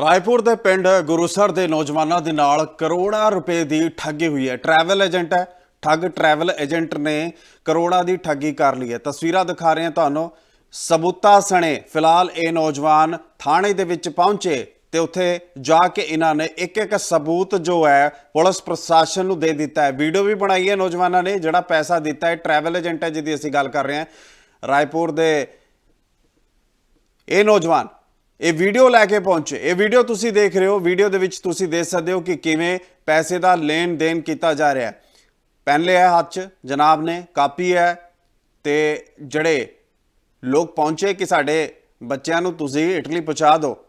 ਰਾਏਪੁਰ ਦੇ ਪਿੰਡ ਗੁਰੂਸਰ ਦੇ ਨੌਜਵਾਨਾਂ ਦੇ ਨਾਲ ਕਰੋੜਾਂ ਰੁਪਏ ਦੀ ਠੱਗੀ ਹੋਈ ਹੈ। ਟਰੈਵਲ ਏਜੰਟ ਹੈ। ਠੱਗ ਟਰੈਵਲ ਏਜੰਟ ਨੇ ਕਰੋੜਾਂ ਦੀ ਠੱਗੀ ਕਰ ਲਈ ਹੈ। ਤਸਵੀਰਾਂ ਦਿਖਾ ਰਹੇ ਹਾਂ ਤੁਹਾਨੂੰ। ਸਬੂਤਾ ਸਣੇ ਫਿਲਹਾਲ ਇਹ ਨੌਜਵਾਨ ਥਾਣੇ ਦੇ ਵਿੱਚ ਪਹੁੰਚੇ ਤੇ ਉੱਥੇ ਜਾ ਕੇ ਇਹਨਾਂ ਨੇ ਇੱਕ ਇੱਕ ਸਬੂਤ ਜੋ ਹੈ ਪੁਲਿਸ ਪ੍ਰਸ਼ਾਸਨ ਨੂੰ ਦੇ ਦਿੱਤਾ ਹੈ। ਵੀਡੀਓ ਵੀ ਬਣਾਈ ਹੈ ਨੌਜਵਾਨਾਂ ਨੇ, ਜਿਹੜਾ ਪੈਸਾ ਦਿੱਤਾ ਹੈ। ਟਰੈਵਲ ਏਜੰਟ ਹੈ ਜਿਹਦੀ ਅਸੀਂ ਗੱਲ ਕਰ ਰਹੇ ਹਾਂ। ਰਾਏਪੁਰ ਦੇ ਇਹ ਨੌਜਵਾਨ ਇਹ ਵੀਡੀਓ ਲੈ ਕੇ ਪਹੁੰਚੇ। ਇਹ ਵੀਡੀਓ ਤੁਸੀਂ ਦੇਖ ਰਹੇ ਹੋ। ਵੀਡੀਓ ਦੇ ਵਿੱਚ ਤੁਸੀਂ ਦੇਖ ਸਕਦੇ ਹੋ ਕਿ ਕਿਵੇਂ ਪੈਸੇ ਦਾ ਲੈਣ ਦੇਣ ਕੀਤਾ ਜਾ ਰਿਹਾ ਹੈ। ਪੈਨ ਲਿਆ ਹੈ ਹੱਥ 'ਚ, ਜਨਾਬ ਨੇ, ਕਾਪੀ ਹੈ ਤੇ ਜਿਹੜੇ ਲੋਕ ਪਹੁੰਚੇ ਕਿ ਸਾਡੇ ਬੱਚਿਆਂ ਨੂੰ ਤੁਸੀਂ ਇਟਲੀ ਪਹੁੰਚਾ ਦਿਓ।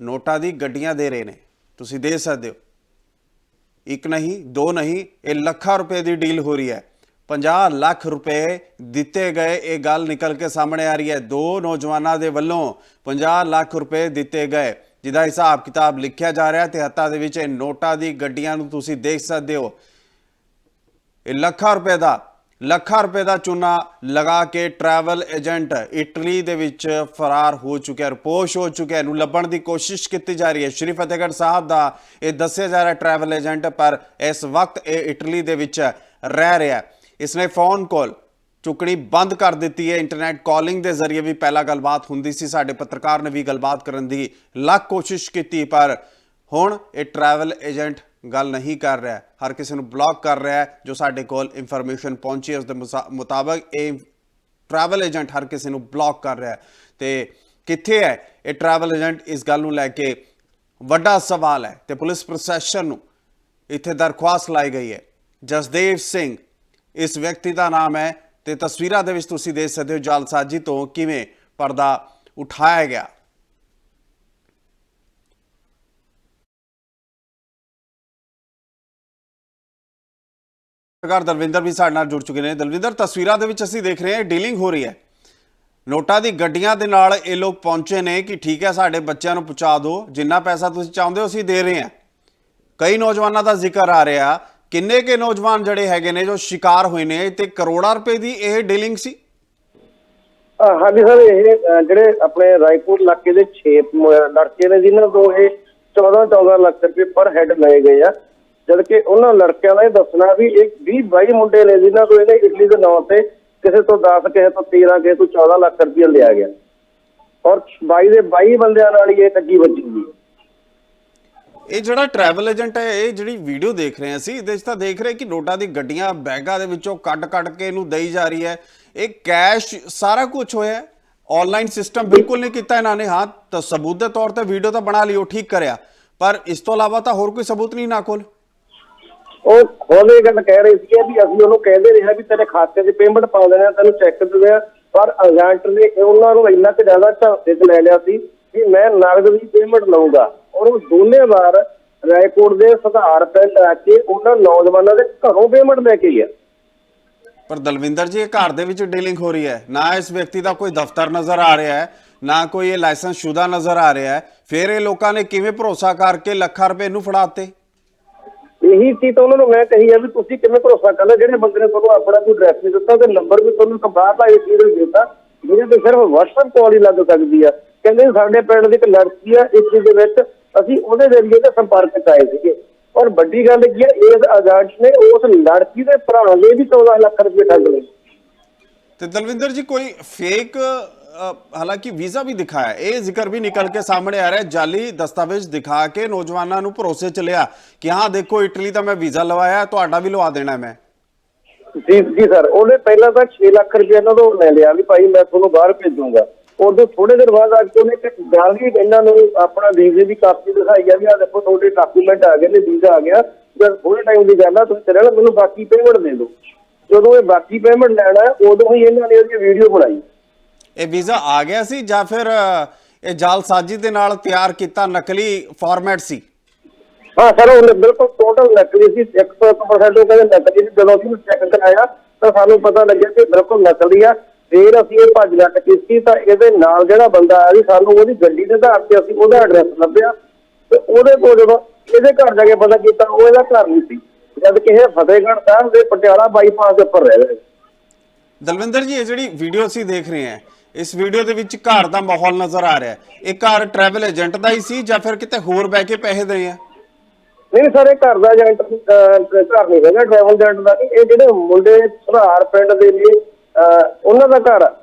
ਨੋਟਾਂ ਦੀ ਗੱਡੀਆਂ ਦੇ ਰਹੇ ਨੇ। ਤੁਸੀਂ ਦੇ ਸਕਦੇ ਹੋ। ਇੱਕ ਨਹੀਂ, ਦੋ ਨਹੀਂ, ਇਹ ਲੱਖਾਂ ਰੁਪਏ ਦੀ ਡੀਲ ਹੋ ਰਹੀ ਹੈ। 50 ਲੱਖ ਰੁਪਏ ਦਿੱਤੇ ਗਏ। ਇਹ ਗੱਲ ਨਿਕਲ ਕੇ ਸਾਹਮਣੇ ਆ ਰਹੀ ਹੈ। ਦੋ ਨੌਜਵਾਨਾਂ ਦੇ ਵੱਲੋਂ 50 ਲੱਖ ਰੁਪਏ ਦਿੱਤੇ ਗਏ, ਜਿਹਦਾ ਹਿਸਾਬ ਕਿਤਾਬ ਲਿਖਿਆ ਜਾ ਰਿਹਾ ਤੇ ਹੱਥਾਂ ਦੇ ਵਿੱਚ ਇਹ ਨੋਟਾਂ ਦੀ ਗੱਡੀਆਂ ਨੂੰ ਤੁਸੀਂ ਦੇਖ ਸਕਦੇ ਹੋ। ਇਹ ਲੱਖਾਂ ਰੁਪਏ ਦਾ, ਲੱਖਾਂ ਰੁਪਏ ਦਾ ਚੂਨਾ ਲਗਾ ਕੇ ਟਰੈਵਲ ਏਜੰਟ ਇਟਲੀ ਦੇ ਵਿੱਚ ਫਰਾਰ ਹੋ ਚੁੱਕਿਆ ਰਿਪੋਰਟ ਹੋ ਚੁੱਕਿਆ। ਇਹਨੂੰ ਲੱਭਣ ਦੀ ਕੋਸ਼ਿਸ਼ ਕੀਤੀ ਜਾ ਰਹੀ ਹੈ। ਸ਼੍ਰੀ ਫਤਿਹਗੜ੍ਹ ਸਾਹਿਬ ਦਾ ਇਹ ਦੱਸਿਆ ਜਾ ਰਿਹਾ ਟਰੈਵਲ ਏਜੰਟ ਪਰ ਇਸ ਵਕਤ ਇਹ ਇਟਲੀ ਦੇ ਵਿੱਚ ਰਹਿ ਰਿਹਾ ਹੈ। ਇਸਨੇ ਫੋਨ ਕਾਲ ਚੁੱਕਣੀ ਬੰਦ ਕਰ ਦਿੱਤੀ ਹੈ। ਇੰਟਰਨੈਟ ਕਾਲਿੰਗ ਦੇ ਜ਼ਰੀਏ ਵੀ ਪਹਿਲਾਂ ਗੱਲਬਾਤ ਹੁੰਦੀ ਸੀ। ਸਾਡੇ ਪੱਤਰਕਾਰ ਨੇ ਵੀ ਗੱਲਬਾਤ ਕਰਨ ਦੀ ਲੱਖ ਕੋਸ਼ਿਸ਼ ਕੀਤੀ, ਪਰ ਹੁਣ ਇਹ ਟਰੈਵਲ ਏਜੰਟ ਗੱਲ ਨਹੀਂ ਕਰ ਰਿਹਾ। ਹਰ ਕਿਸੇ ਨੂੰ ਬਲੌਕ ਕਰ ਰਿਹਾ ਜੋ ਸਾਡੇ ਕੋਲ ਇਨਫੋਰਮੇਸ਼ਨ ਪਹੁੰਚੀ ਹੈ ਉਸ ਦੇ ਮੁਸਾ- ਮੁਤਾਬਕ ਇਹ ਟਰੈਵਲ ਏਜੰਟ ਹਰ ਕਿਸੇ ਨੂੰ ਬਲੌਕ ਕਰ ਰਿਹਾ ਹੈ। ਤੇ ਕਿੱਥੇ ਹੈ ਇਹ ਟਰੈਵਲ ਏਜੰਟ ਇਸ ਗੱਲ ਨੂੰ ਲੈ ਕੇ ਵੱਡਾ ਸਵਾਲ ਹੈ ਤੇ ਪੁਲਿਸ ਪ੍ਰਸ਼ਾਸਨ ਨੂੰ ਇੱਥੇ ਦਰਖਾਸਤ ਲਾਈ ਗਈ ਹੈ। ਜਸਦੇਵ ਸਿੰਘ ਇਸ ਵਿਅਕਤੀ ਦਾ ਨਾਮ ਹੈ ਤੇ ਤਸਵੀਰਾਂ ਦੇ ਵਿੱਚ ਤੁਸੀਂ ਦੇਖ ਸਕਦੇ ਹੋ ਜਾਲਸਾਜੀ ਤੋਂ ਕਿਵੇਂ ਪਰਦਾ ਉਠਾਇਆ ਗਿਆ। ਪੱਤਰਕਾਰ ਦਲਵਿੰਦਰ ਵੀ ਸਾਡੇ ਨਾਲ ਜੁੜ ਚੁੱਕੇ ਨੇ। ਦਲਵਿੰਦਰ, ਤਸਵੀਰਾਂ ਦੇ ਵਿੱਚ ਅਸੀਂ ਦੇਖ ਰਹੇ ਹਾਂ, ਡੀਲਿੰਗ ਹੋ ਰਹੀ ਹੈ। ਨੋਟਾਂ ਦੀ ਗੱਡੀਆਂ ਦੇ ਨਾਲ ਇਹ ਲੋਕ ਪਹੁੰਚੇ ਨੇ ਕਿ ਠੀਕ ਹੈ, ਸਾਡੇ ਬੱਚਿਆਂ ਨੂੰ ਪਹੁੰਚਾ ਦਿਓ। ਜਿੰਨਾ ਪੈਸਾ ਤੁਸੀਂ ਚਾਹੁੰਦੇ ਹੋ, ਅਸੀਂ ਦੇ ਰਹੇ ਹਾਂ। ਕਈ ਨੌਜਵਾਨਾਂ ਦਾ ਜ਼ਿਕਰ ਆ ਰਿਹਾ ਕਿੰਨੇ ਕੇ ਨੌਜਵਾਨ ਜਿਹੜੇ ਹੈਗੇ ਨੇ ਜੋ ਸ਼ਿਕਾਰ ਹੋਏ ਨੇ ਤੇ ਕਰੋੜਾਂ ਰੁਪਏ ਦੀ ਇਹ ਡੀਲਿੰਗ ਸੀ? ਹਾਂਜੀ ਸਰ, ਇਹ ਜਿਹੜੇ ਆਪਣੇ ਰਾਏਪੁਰ ਇਲਾਕੇ ਦੇ 6 ਲੜਕੇ ਨੇ ਜਿਨ੍ਹਾਂ ਤੋਂ ਇਹ 14 14 ਲੱਖ ਰੁਪਏ ਪਰ ਹੈਡ ਲਏ ਗਏ ਆ। ਜਦ ਕਿ ਉਹਨਾਂ ਲੜਕਿਆਂ ਦਾ ਇਹ ਦੱਸਣਾ ਵੀ ਇਹ 20 22 ਮੁੰਡੇ ਨੇ ਜਿਨ੍ਹਾਂ ਤੋਂ ਇਹਨੇ ਇਟਲੀ ਦੇ ਨਾਂ ਤੇ ਕਿਸੇ ਤੋਂ 10 ਕਿਸੇ ਤੋਂ 13 ਕਿਸੇ ਤੋਂ 14 ਲੱਖ ਰੁਪਏ ਲਿਆ ਗਿਆ। ਔਰ 22 ਦੇ 22 ਬੰਦਿਆਂ ਨਾਲ ਹੀ ਇਹ ਠੱਗੀ ਵੱਜੀ ਹੋਈ ਹੈ। ਇਹ ਜਿਹੜਾ ਟਰੈਵਲ ਏਜੰਟ ਹੈ ਇਹ ਜਿਹੜੀ ਵੀਡੀਓ ਦੇਖ ਰਹੇ ਹਾਂ ਅਸੀਂ ਇਹਦੇ 'ਚ ਤਾਂ ਦੇਖ ਰਹੇ ਕਿ ਨੋਟਾਂ ਦੀ ਗੱਡੀਆਂ ਬੈਗਾਂ ਦੇ ਵਿੱਚੋਂ ਕੱਢ-ਕੱਢ ਕੇ ਇਹਨੂੰ ਦਈ ਜਾ ਰਹੀ ਹੈ। ਇਹ ਕੈਸ਼ ਸਾਰਾ ਕੁਝ ਹੋਇਆ ਹੈ। ਆਨਲਾਈਨ ਸਿਸਟਮ ਬਿਲਕੁਲ ਨਹੀਂ ਕੀਤਾ ਇਹਨਾਂ ਨੇ। ਹਾਂ ਤਾਂ ਸਬੂਤ ਦੇ ਤੌਰ ਤੇ ਵੀਡੀਓ ਤਾਂ ਬਣਾ ਲਈ ਉਹ ਠੀਕ ਕਰਿਆ। ਪਰ ਇਸ ਤੋਂ ਇਲਾਵਾ ਤਾਂ ਹੋਰ ਕੋਈ ਸਬੂਤ ਨਹੀਂ ਨਾ ਕੋਲ ਉਹ ਖੋਲੇ ਇਹ ਗੱਲ ਕਹਿ ਰਹੇ ਸੀ ਵੀ ਅਸੀਂ ਉਹਨੂੰ ਕਹਿੰਦੇ ਰਿਹਾ ਵੀ ਤੇਰੇ ਖਾਤੇ 'ਚ ਪੇਮੈਂਟ ਪਾ ਦੇਣਾ ਆ, ਤੈਨੂੰ ਚੈੱਕ ਦੇ ਦਿਆ ਪਰ ਏਜੰਟ ਨੇ ਉਹਨਾਂ ਨੂੰ ਇੰਨਾ ਕਿ ਜ਼ਿਆਦਾ ਝਾਂਸੇ 'ਚ ਲੈ ਲਿਆ ਸੀ ਕਿ ਮੈਂ ਨਗਦ ਦੀ ਪੇਮੈਂਟ ਲਵਾਂਗਾ ਔਰ ਉਹ ਦੋਨੇ ਵਾਰ ਰਾਏਕੋਟ ਦੇ ਸੁਧਾਰ ਪਿੰਡ ਆ ਕੇ ਉਹਨਾਂ ਨੌਜਵਾਨਾਂ ਦੇ ਘਰੋਂ ਪੇਮੈਂਟ ਲੈ ਕੇ ਗਿਆ। ਪਰ ਦਲਵਿੰਦਰ ਜੀ ਇਹ ਘਰ ਦੇ ਵਿੱਚ ਡੀਲਿੰਗ ਹੋ ਰਹੀ ਹੈ। ਨਾ ਇਸ ਵਿਅਕਤੀ ਦਾ ਕੋਈ ਦਫ਼ਤਰ ਨਜ਼ਰ ਆ ਰਿਹਾ ਹੈ ਨਾ ਕੋਈ ਇਹ ਲਾਇਸੈਂਸ ਸ਼ੁਦਾ ਨਜ਼ਰ ਆ ਰਿਹਾ ਹੈ। ਫਿਰ ਇਹ ਲੋਕਾਂ ਨੇ ਕਿਵੇਂ ਭਰੋਸਾ ਕਰਕੇ ਲੱਖਾਂ ਰੁਪਏ ਇਹਨੂੰ ਫੜਾਤੇ ਇਹੀ ਚੀਜ਼ ਤਾਂ ਉਹਨਾਂ ਨੂੰ ਮੈਂ ਕਹੀ ਆ ਵੀ ਤੁਸੀਂ ਕਿਵੇਂ ਭਰੋਸਾ ਕਰ ਲਿਆ ਜਿਹੜੇ ਬੰਦੇ ਨੇ ਤੁਹਾਨੂੰ ਆਪਣਾ ਕੋਈ ਐਡਰੈਸ ਨਹੀਂ ਦਿੱਤਾ ਤੇ ਨੰਬਰ ਵੀ ਤੁਹਾਨੂੰ ਕੰਬਾਰ ਦਾ ਇਹ ਚੀਜ਼ ਨਹੀਂ ਦਿੱਤਾ ਜਿਹਦੇ ਤੇ ਸਿਰਫ WhatsApp ਕਾਲ ਹੀ ਲੱਗ ਸਕਦੀ ਆ। ਕਹਿੰਦੇ ਸਾਡੇ ਪਿੰਡ ਦੀ ਇੱਕ ਲੜਕੀ ਆ ਇਸ ਦੇ ਵਿੱਚ ਅਸੀਂ ਉਹਦੇ ਜ਼ਰੀਏ ਤੇ ਸੰਪਰਕ ਆਏ ਸੀਗੇ। ਔਰ ਵੱਡੀ ਗੱਲ ਕੀ ਆ ਇਸ ਏਜੰਟ ਨੇ ਉਸ ਲੜਕੀ ਦੇ ਭਰਾ ਦੇ ਵੀ 14 ਲੱਖ ਰੁਪਏ ਠੱਗ ਲਏ। ਤੇ ਦਲਵਿੰਦਰ ਜੀ ਕੋਈ ਫੇਕ ਹਾਲਾਂਕਿ ਵੀਜ਼ਾ ਵੀ ਦਿਖਾਇਆ। ਇਹ ਜ਼ਿਕਰ ਵੀ ਨਿਕਲ ਕੇ ਸਾਹਮਣੇ ਆ ਰਿਹਾ ਹੈ, ਜਾਲੀ ਦਸਤਾਵੇਜ਼ ਦਿਖਾ ਕੇ ਨੌਜਵਾਨਾਂ ਨੂੰ ਭਰੋਸੇ ਚ ਲਿਆ ਕਿ ਹਾਂ ਦੇਖੋ ਇਟਲੀ ਦਾ ਮੈਂ ਵੀਜ਼ਾ ਲਵਾਇਆ ਤੁਹਾਡਾ ਵੀ ਲਵਾ ਦੇਣਾ ਮੈਂ। ਜੀ ਜੀ ਸਰ ਉਹਨੇ ਪਹਿਲਾਂ ਤਾਂ 6 ਲੱਖ ਰੁਪਏ ਇਹਨਾਂ ਤੋਂ ਲੈ ਲਿਆ ਵੀ ਭਾਈ ਮੈਂ ਤੁਹਾਨੂੰ ਬਾਹਰ ਭੇਜੂੰਗਾ। ਉਦੋਂ ਥੋੜੇ ਦਿਨ ਬਾਅਦ ਆ ਕੇ ਉਹਨੇ ਇੱਕ ਗੱਲ ਵੀ ਇਹਨਾਂ ਨੂੰ ਆਪਣਾ ਵੀਜ਼ੇ ਦੀ ਕਾਪੀ ਦਿਖਾਈ ਆ ਵੀ ਆ ਦੇਖੋ ਤੁਹਾਡੇ ਡਾਕੂਮੈਂਟ ਆ ਗਏ ਨੇ ਵੀਜ਼ਾ ਆ ਗਿਆ। ਜਦ ਥੋੜੇ ਟਾਈਮ ਦੀ ਗੱਲ ਆ ਤੁਸੀਂ ਤੇਰੇ ਨਾਲ ਮੈਨੂੰ ਬਾਕੀ ਪੇਮੈਂਟ ਦੇ ਦਿਓ। ਜਦੋਂ ਇਹ ਬਾਕੀ ਪੇਮੈਂਟ ਲੈਣਾ ਹੈ, ਉਦੋਂ ਹੀ ਇਹਨਾਂ ਨੇ ਉਹਦੀ ਵੀਡੀਓ ਬਣਾਈ। ਇਹ ਵੀਜ਼ਾ ਆ ਗਿਆ ਸੀ ਜਾਂ ਫਿਰ ਇਹ ਜਾਲਸਾਜੀ ਦੇ ਨਾਲ ਤਿਆਰ ਕੀਤਾ ਨਕਲੀ ਫਾਰਮੈਟ ਸੀ? ਹਾਂ ਸਰ ਉਹ ਬਿਲਕੁਲ ਟੋਟਲ ਨਕਲੀ ਸੀ। 100% ਉਹ ਕਹਿੰਦੇ ਨਕਲੀ ਸੀ। ਜਦੋਂ ਅਸੀਂ ਚੈੱਕ ਕਰਾਇਆ ਤਾਂ ਸਾਨੂੰ ਪਤਾ ਲੱਗਿਆ ਕਿ ਬਿਲਕੁਲ ਨਕਲੀ ਆ। ਫਿਰ ਅਸੀਂ ਇਹ ਭੱਜ ਲੱਟ ਕੀਤੀ ਤਾਂ ਇਹਦੇ ਨਾਲ ਜਿਹੜਾ ਬੰਦਾ ਆਇਆ ਸੀ ਸਾਨੂੰ ਉਹਦੀ ਗੱਡੀ ਦੇ ਆਧਾਰ ਤੇ ਅਸੀਂ ਉਹਦਾ ਐਡਰੈਸ ਲੱਭਿਆ ਤੇ ਉਹਦੇ ਕੋਲ ਜਦੋਂ ਇਹਦੇ ਘਰ ਜਾ ਕੇ ਪਤਾ ਕੀਤਾ ਉਹ ਇਹਦਾ ਘਰ ਨਹੀਂ ਸੀ ਜਦ ਕਿ ਇਹ ਫਤਿਹਗੜ੍ਹ ਸਾਹਿਬ ਦੇ ਪਟਿਆਲਾ ਬਾਈਪਾਸ ਦੇ ਉੱਪਰ ਰਹਿ ਰਿਹਾ ਦਲਵਿੰਦਰ ਜੀ ਇਹ ਜਿਹੜੀ ਵੀਡੀਓ ਅਸੀਂ ਦੇਖ ਰਹੇ ਹਾਂ ਇਸ ਵੀਡੀਓ ਦੇ ਵਿੱਚ ਘਰ ਦਾ ਮਾਹੌਲ ਨਜ਼ਰ ਆ ਰਿਹਾ ਹੈ। ਇਹ ਘਰ ਟਰੈਵਲ ਏਜੰਟ ਦਾ ਹੀ ਸੀ ਜਾਂ ਫਿਰ ਕਿਤੇ ਹੋਰ ਬਹਿ ਕੇ ਪੈਸੇ ਦੇ ਆ ਨਹੀਂ ਸਰ ਇਹ ਘਰ ਦਾ ਏਜੰਟ ਘਰ ਨਹੀਂ ਹੈਗਾ ਟਰੈਵਲ ਏਜੰਟ ਦਾ ਇਹ ਜਿਹੜੇ ਮੁੰਡੇ ਸੁਧਾਰ ਪਿੰਡ ਦੇ ਅਹ, ਉਹਨਾਂ ਦਾ ਘਰ ਆ।